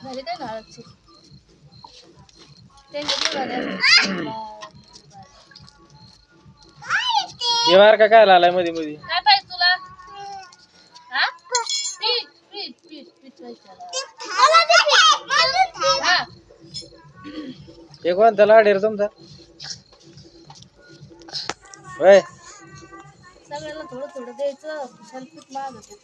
झाली काय? हे बार का काय आलायमध्ये मध्ये काय पाहिजे तुला? हा? पीठ पीठ पीठ पीठ पाहिजे त्याला. मला ते फे- मला ते- हा. हे कोणता लाड आहे रे तुमचा होय. सगळ्याला थोडं थोडं द्यायचं खुशाल महाग होते.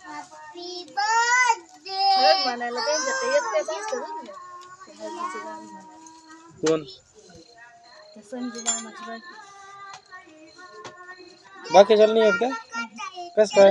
Happy birthday. हळद म्हणायला त्यांच्या ते एकट्याच असतं बरं का. ते हळदीचे गाणं म्हणायला. कोण? ते संजू मामाची बायको बाकीच्याला नाही आहेत का? कस काय?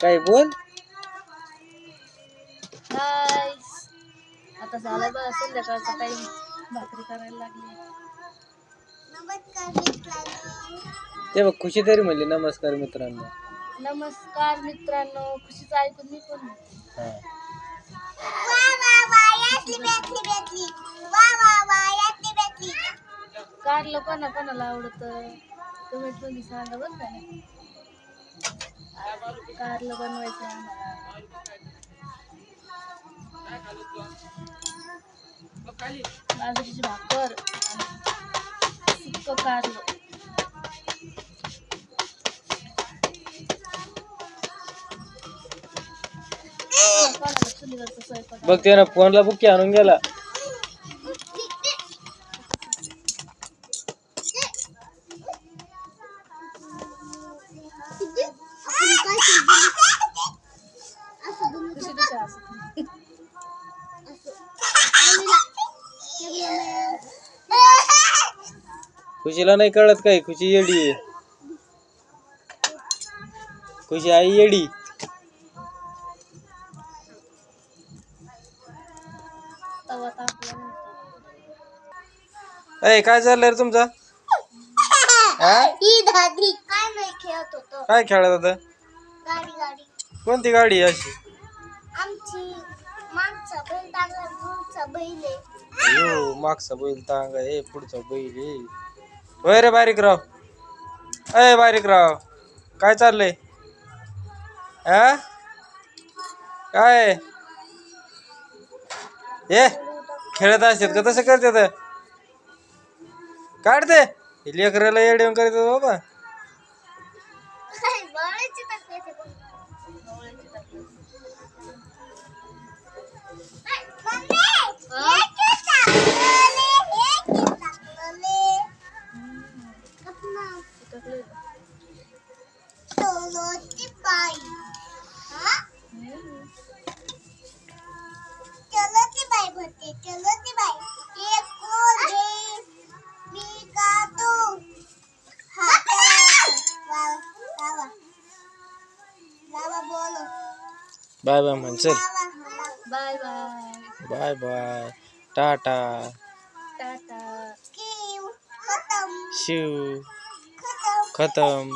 काही बोल? हाय आता झालं बघा संध्याकाळचा टाइम भाकरी करायला लागली. ते बघ खुशी तरी म्हणली नमस्कार मित्रांनो. नमस्कार मित्रांनो खुशीचं ऐकून मी पण. कारलं कोणा कोणाला आवडत? कमेंटमध्ये सांगा बरं का. कारलं बनवायचं आहे आम्हाला बाजरीची भाकर आणि सुक्क कारलं कोणाला चुलीवरचा स्वयंपाक बघ त्यानं फोनला बुक्की आणून गेला खुशीला नाही कळत काही खुशी येडी आहे. खुशी आई येडी. अय काय चाललंय रे तुमचा? हा? काय नाही खेळत होतो. काय खेळत होता? गाडी गाडी. कोणती गाडी आहे अशी? आमची मागचा बैल टाकला पुढचा बैल आहे. हो मागचा बैल तांग आहे पुढचा बैल आहे. होय रे बारीक राव. अय बारीक राव. काय चाललंय? हा काय? ये खेळत असतात का? तसं करतात. काढते. हे लेकराला येऊन करतात बाबा. बळाची तकलीफ आहे पण. मम्मी, हे की टाकलेले, बाय बाय म्हण चल. Bye bye. Bye bye. Tata. Tata. Shiv. खतम. खतम.